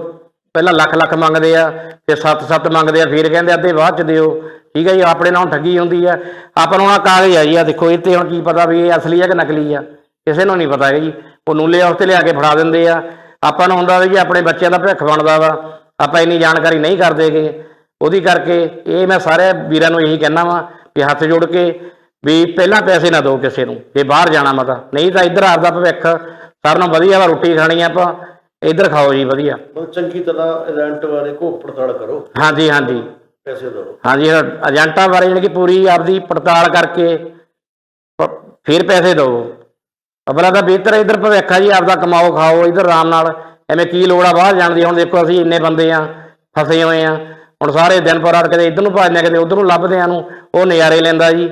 ਪਹਿਲਾਂ ਲੱਖ ਲੱਖ ਮੰਗਦੇ ਆ ਤੇ 7-7 ਮੰਗਦੇ ਆ, ਫਿਰ ਕਹਿੰਦੇ ਅੱਧੇ ਬਾਅਦ ਚ ਦਿਓ। ਠੀਕ ਹੈ ਜੀ ਆਪਣੇ ਨਾਲ ਠੱਗੀ ਹੁੰਦੀ ਆ ਆਪਾਂ ਨੂੰ ਹੁਣ ਕਾਗਜ਼ ਆ ਜੀ ਆ ਦੇਖੋ ਇੱਥੇ ਹੁਣ ਕੀ ਪਤਾ ਵੀ ਇਹ ਅਸਲੀ ਆ ਕਿ ਨਕਲੀ ਆ। ਕਿਸੇ ਨੂੰ ਨਹੀਂ ਪਤਾ ਹੈਗਾ ਜੀ। ਉਹ ਨੂਲੇ ਹਾਊਸ ਤੇ ਲਿਆ ਕੇ ਫੜਾ ਦਿੰਦੇ ਆ। ਆਪਾਂ ਨੂੰ ਹੁੰਦਾ ਵੀ ਆਪਣੇ ਬੱਚਿਆਂ ਦਾ ਭਵਿੱਖ ਬਣਦਾ ਵਾ। ਆਪਾਂ ਇੰਨੀ ਜਾਣਕਾਰੀ ਨਹੀਂ ਕਰਦੇਗੇ ਉਹਦੀ ਕਰਕੇ ਇਹ ਮੈਂ ਸਾਰੇ ਵੀਰਾਂ ਨੂੰ ਇਹੀ ਕਹਿਣਾ ਵਾਂ ਕਿ ਹੱਥ ਜੋੜ ਕੇ ਵੀ ਪਹਿਲਾਂ ਪੈਸੇ ਨਾ ਦਿਓ ਕਿਸੇ ਨੂੰ ਜੇ ਬਾਹਰ ਜਾਣਾ ਮਤਾ ਨਹੀਂ ਤਾਂ ਇੱਧਰ ਆਪਦਾ ਭਵਿੱਖ ਸਾਰਿਆਂ ਨਾਲੋਂ ਵਧੀਆ ਵਾ ਰੋਟੀ ਖਾਣੀ ਆ ਆਪਾਂ। ਇੱਧਰ ਖਾਓ ਜੀ ਵਧੀਆ। ਚੰਗੀ ਤਰ੍ਹਾਂ ਏਜੰਟ ਬਾਰੇ ਘੋਖ ਪੜਤਾਲ ਕਰੋ। ਹਾਂਜੀ ਹਾਂਜੀ। ਪੈਸੇ ਦਿਓ ਹਾਂਜੀ ਏਜੰਟਾਂ ਬਾਰੇ ਜਾਣੀ ਕਿ ਪੂਰੀ ਆਪਦੀ ਪੜਤਾਲ ਕਰਕੇ ਪ- ਫਿਰ ਪੈਸੇ ਦਿਓ ਅਬਲਾ ਤਾਂ ਬਿਹਤਰ ਇੱਧਰ ਭਵਿੱਖ ਆ ਜੀ, ਆਪਦਾ ਕਮਾਓ, ਖਾਓ, ਇੱਧਰ ਆਰਾਮ ਨਾਲ। ਐਵੇਂ ਕੀ ਲੋੜ ਆ, ਬਾਹਰ ਜਾਣ ਦੀ? ਹੁਣ ਦੇਖੋ ਅਸੀਂ ਇੰਨੇ ਬੰਦੇ ਆ, ਫਸੇ ਹੋਏ ਆ। ਹੁਣ ਸਾਰੇ ਦਿਨ ਪਰ ਰਾਤ ਕਦੇ ਇੱਧਰ ਨੂੰ ਭੱਜਦੇ ਆ ਕਦੇ ਉੱਧਰ ਨੂੰ ਲੱਭਦੇ ਆ ਨੂੰ, ਉਹ ਨਜ਼ਾਰੇ ਲੈਂਦਾ ਜੀ।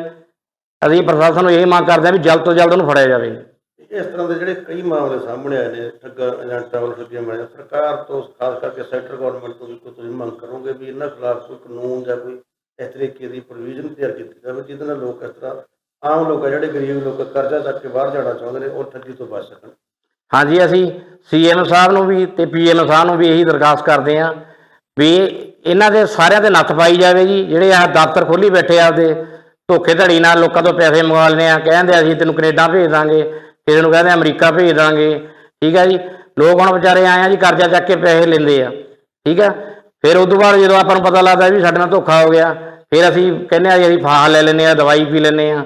ਅਸੀਂ ਪ੍ਰਸ਼ਾਸਨ ਨੂੰ ਇਹ ਮੰਗ ਕਰਦੇ ਆ ਵੀ ਜਲਦ ਤੋਂ ਜਲਦ ਉਹਨੂੰ ਫੜਿਆ ਜਾਵੇ। ਇਸ ਤਰ੍ਹਾਂ ਦੇ ਜਿਹੜੇ ਕਈ ਮਾਮਲੇ ਸਾਹਮਣੇ ਆਏ ਨੇ, ਠੱਗਾ ਏਜੰਟਾਂ ਵੱਲੋਂ ਠੱਗੀਆਂ ਮਿਲੀਆਂ ਸਰਕਾਰ ਤੋਂ ਖਾਸ ਕਰਕੇ ਸੈਂਟਰ ਗਵਰਨਮੈਂਟ ਤੋਂ ਵੀ ਤੁਸੀਂ ਮੰਗ ਕਰੋਗੇ ਵੀ ਇਹਨਾਂ ਖਿਲਾਫ ਕੋਈ ਕਾਨੂੰਨ ਜਾਂ ਕੋਈ ਇਸ ਤਰੀਕੇ ਦੀ ਪ੍ਰੋਵੀਜ਼ਨ ਤਿਆਰ ਕੀਤੀ ਜਾਵੇ, ਜਿਹਦੇ ਨਾਲ ਲੋਕ ਇਸ ਤਰ੍ਹਾਂ ਆਮ ਲੋਕ ਜਿਹੜੇ ਗਰੀਬ ਲੋਕ ਕਰਜ਼ਾ ਚੱਕ ਕੇ ਬਾਹਰ ਜਾਣਾ ਚਾਹੁੰਦੇ ਨੇ, ਉਹ ਠੱਗੀ ਤੋਂ ਬਚ ਸਕਣ। ਹਾਂਜੀ, ਅਸੀਂ ਸੀਐਮ ਸਾਹਿਬ ਨੂੰ ਵੀ ਤੇ ਪੀਐਮ ਸਾਹਿਬ ਨੂੰ ਵੀ ਇਹੀ ਦਰਖਾਸਤ ਕਰਦੇ ਹਾਂ ਵੀ ਇਹਨਾਂ ਦੇ ਸਾਰਿਆਂ ਦੇ ਨੱਥ ਪਾਈ ਜਾਵੇ ਜੀ, ਜਿਹੜੇ ਆ ਦਫ਼ਤਰ ਖੋਲੀ ਬੈਠੇ ਆ ਆਪਦੇ ਧੋਖੇ ਧੜੀ ਨਾਲ ਲੋਕਾਂ ਤੋਂ ਪੈਸੇ ਮੰਗਵਾ ਲੈਣੇ ਆ, ਕਹਿੰਦੇ ਅਸੀਂ ਤੈਨੂੰ ਕੈਨੇਡਾ ਭੇਜ ਦਾਂਗੇ। ਕਿਸੇ ਨੂੰ ਕਹਿੰਦੇ ਅਮਰੀਕਾ ਭੇਜ ਦਾਂਗੇ। ਠੀਕ ਆ ਜੀ? ਲੋਕ ਹੁਣ ਵਿਚਾਰੇ ਆਏ ਆ ਜੀ, ਕਰਜ਼ਾ ਚੱਕ ਕੇ ਪੈਸੇ ਲੈਂਦੇ ਆ। ਠੀਕ ਆ ਫਿਰ ਉਸ ਤੋਂ ਬਾਅਦ ਜਦੋਂ ਆਪਾਂ ਨੂੰ ਪਤਾ ਲੱਗਦਾ ਵੀ ਸਾਡੇ ਨਾਲ ਧੋਖਾ ਹੋ ਗਿਆ, ਫਿਰ ਅਸੀਂ ਕਹਿੰਦੇ ਆ ਜੀ, ਅਸੀਂ ਫਾਹ ਲੈ ਲੈਂਦੇ ਆ, ਦਵਾਈ ਪੀ ਲੈਂਦੇ ਆ।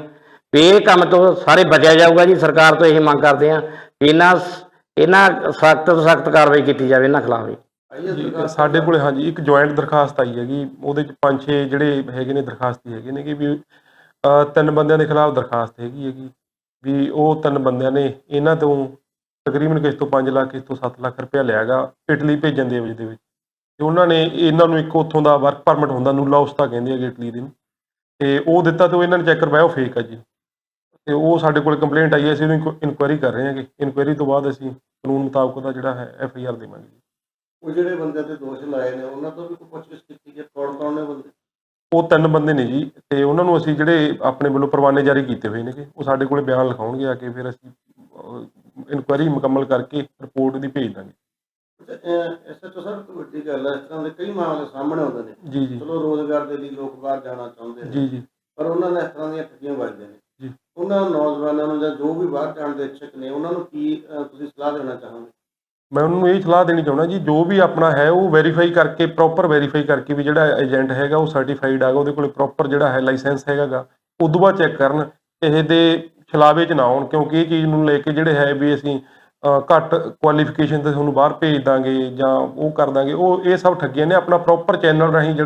ਵੀ ਇਹ ਕੰਮ ਤੋਂ ਸਾਰੇ ਬਚਿਆ ਜਾਊਗਾ ਜੀ, ਸਰਕਾਰ ਤੋਂ ਇਹ ਮੰਗ ਕਰਦੇ ਆ ਇਹਨਾਂ ਇਹਨਾਂ ਸਖਤ ਤੋਂ ਸਖਤ ਕਾਰਵਾਈ ਕੀਤੀ ਜਾਵੇ ਇਹਨਾਂ ਖਿਲਾਫ ਜੀ ਸਾਡੇ ਕੋਲੇ ਹਾਂਜੀ, ਇੱਕ ਜੁਆਇੰਟ ਦਰਖਾਸਤ ਆਈ ਹੈਗੀ, ਉਹਦੇ ਚ ਪੰਜ ਛੇ ਜਿਹੜੇ ਹੈਗੇ ਨੇ ਦਰਖਾਸਤੀ ਹੈਗੇ ਨੇ ਕਿ ਵੀ ਤਿੰਨ ਬੰਦਿਆਂ ਦੇ ਖਿਲਾਫ ਦਰਖਾਸਤ ਹੈਗੀ ਹੈਗੀ। ਵੀ ਉਹ ਤਿੰਨ ਬੰਦਿਆਂ ਨੇ ਇਹਨਾਂ ਤੋਂ ਤਕਰੀਬਨ ਕਿਸ ਤੋਂ 5 ਲੱਖ ਕਿਸ ਤੋਂ 7 ਲੱਖ ਰੁਪਇਆ ਲਿਆਗਾ ਇਟਲੀ ਭੇਜਣ ਦੇ ਵਿੱਚ ਦੇ ਵਿੱਚ। ਤੇ ਉਹਨਾਂ ਨੇ ਇਹਨਾਂ ਨੂੰ ਇੱਕ ਉੱਥੋਂ ਦਾ ਵਰਕ ਪਰਮਿਟ ਹੁੰਦਾ, ਨੂਲਾ ਉਸਤਾ ਕਹਿੰਦੇ ਹੈਗੇ ਇਟਲੀ ਦੇ ਨੂੰ। ਤੇ ਉਹ ਦਿੱਤਾ ਤੇ ਉਹ ਇਹਨਾਂ ਨੇ ਚੈੱਕ ਕਰਵਾਇਆ, ਉਹ ਫੇਕ ਆ ਜੀ। ਤੇ ਉਹ ਸਾਡੇ ਕੋਲ ਕੰਪਲੇਂਟ ਆਈ ਹੈ, ਅਸੀਂ ਉਹਨੂੰ ਇਨਕੁਆਇਰੀ ਕਰ ਰਹੇ ਹਾਂਗੇ। ਇਨਕੁਆਇਰੀ ਤੋਂ ਬਾਅਦ ਅਸੀਂ ਕਾਨੂੰਨ ਮੁਤਾਬਕ ਉਹਦਾ ਜਿਹੜਾ ਹੈ ਐਫ ਆਈ ਆਰ ਦੇਵਾਂਗੇ ਉਹ ਜਿਹੜੇ ਬੰਦਿਆਂ ਤੇ ਦੋਸ਼ ਲਾਏ ਨੇ, ਉਹਨਾਂ ਤੋਂ ਵੀ ਕੋਈ ਪੁੱਛਗਿੱਛ ਕੀਤੀ ਹੈ ਕੌਣ ਕੌਣ ਨੇ ਬੰਦੇ? ਉਹ ਤਿੰਨ ਬੰਦੇ ਨੇ ਜੀ ਤੇ ਉਹਨਾਂ ਨੂੰ ਅਸੀਂ ਜਿਹੜੇ ਆਪਣੇ ਵੱਲੋਂ ਪਰਵਾਨੇ ਜਾਰੀ ਕੀਤੇ ਹੋਏ ਨੇਗੇ ਉਹ ਸਾਡੇ ਕੋਲੇ ਬਿਆਨ ਲਿਖਾਉਣਗੇ ਆ ਕੇ ਫਿਰ ਅਸੀਂ ਇਨਕੁਆਇਰੀ ਮੁਕੰਮਲ ਕਰਕੇ ਰਿਪੋਰਟ ਦੀ ਭੇਜ ਦਾਂਗੇ। ਐਸਐਚਓ ਸਰ ਕੋਈ ਵੱਡੀ ਗੱਲ ਹੈ ਇਸ ਤਰ੍ਹਾਂ ਦੇ ਕਈ ਮਾਮਲੇ ਸਾਹਮਣੇ ਆਉਂਦੇ ਨੇ। ਜੀ ਜੀ। ਚਲੋ ਰੋਜ਼ਗਾਰ ਦੇ ਲਈ ਲੋਕ ਬਾਹਰ ਜਾਣਾ ਚਾਹੁੰਦੇ ਨੇ। ਜੀ ਜੀ। ਪਰ ਉਹਨਾਂ ਨੇ ਇਸ ਤਰ੍ਹਾਂ ਦੀਆਂ ਠੱਗੀਆਂ ਵੱਜਦੇ ਨੇ। ਜੀ। ਉਹਨਾਂ ਨੌਜਵਾਨਾਂ ਨੂੰ ਜਾਂ ਜੋ ਵੀ ਬਾਹਰ ਜਾਣ ਦੇ ਇੱਛੁਕ ਨੇ ਉਹਨਾਂ ਨੂੰ ਕੀ ਤੁਸੀਂ ਸਲਾਹ ਦੇਣਾ ਚਾਹੋਗੇ? ਮੈਂ ਉਹਨੂੰ ਇਹ ਸਲਾਹ ਦੇਣੀ ਚਾਹੁੰਦਾ ਜੀ, ਜੋ ਵੀ ਆਪਣਾ ਹੈ, ਉਹ ਵੈਰੀਫਾਈ ਕਰਕੇ ਪ੍ਰੋਪਰ ਵੈਰੀਫਾਈ ਕਰਕੇ ਵੀ ਜਿਹੜਾ ਏਜੰਟ ਹੈਗਾ, ਉਹ ਸਰਟੀਫਾਈਡ ਹੈਗਾ, ਉਹਦੇ ਕੋਲੇ ਪ੍ਰੋਪਰ ਜਿਹੜਾ ਹੈ ਲਾਇਸੈਂਸ ਹੈਗਾਗਾ, ਉਦੋਂ ਬਾਅਦ ਚੈੱਕ ਕਰਨ ਇਹਦੇ ਛਲਾਵੇ ਚ ਨਾ ਆਉਣ, ਕਿਉਂਕਿ ਇਹ ਚੀਜ਼ ਨੂੰ ਲੈ ਕੇ ਜਿਹੜੇ ਹੈ ਵੀ ਅਸੀਂ ਘੱਟ ਕੁਆਲੀਫਿਕੇਸ਼ਨ ਤੇ ਤੁਹਾਨੂੰ ਬਾਹਰ ਭੇਜ ਦਾਂਗੇ ਜਾਂ ਉਹ ਕਰ ਦਾਂਗੇ, ਉਹ ਇਹ ਸਭ ਠੱਗੀਆਂ ਨੇ, ਆਪਣਾ ਪ੍ਰੋਪਰ ਚੈਨਲ ਰਾਹੀਂ ਜਿਹੜਾ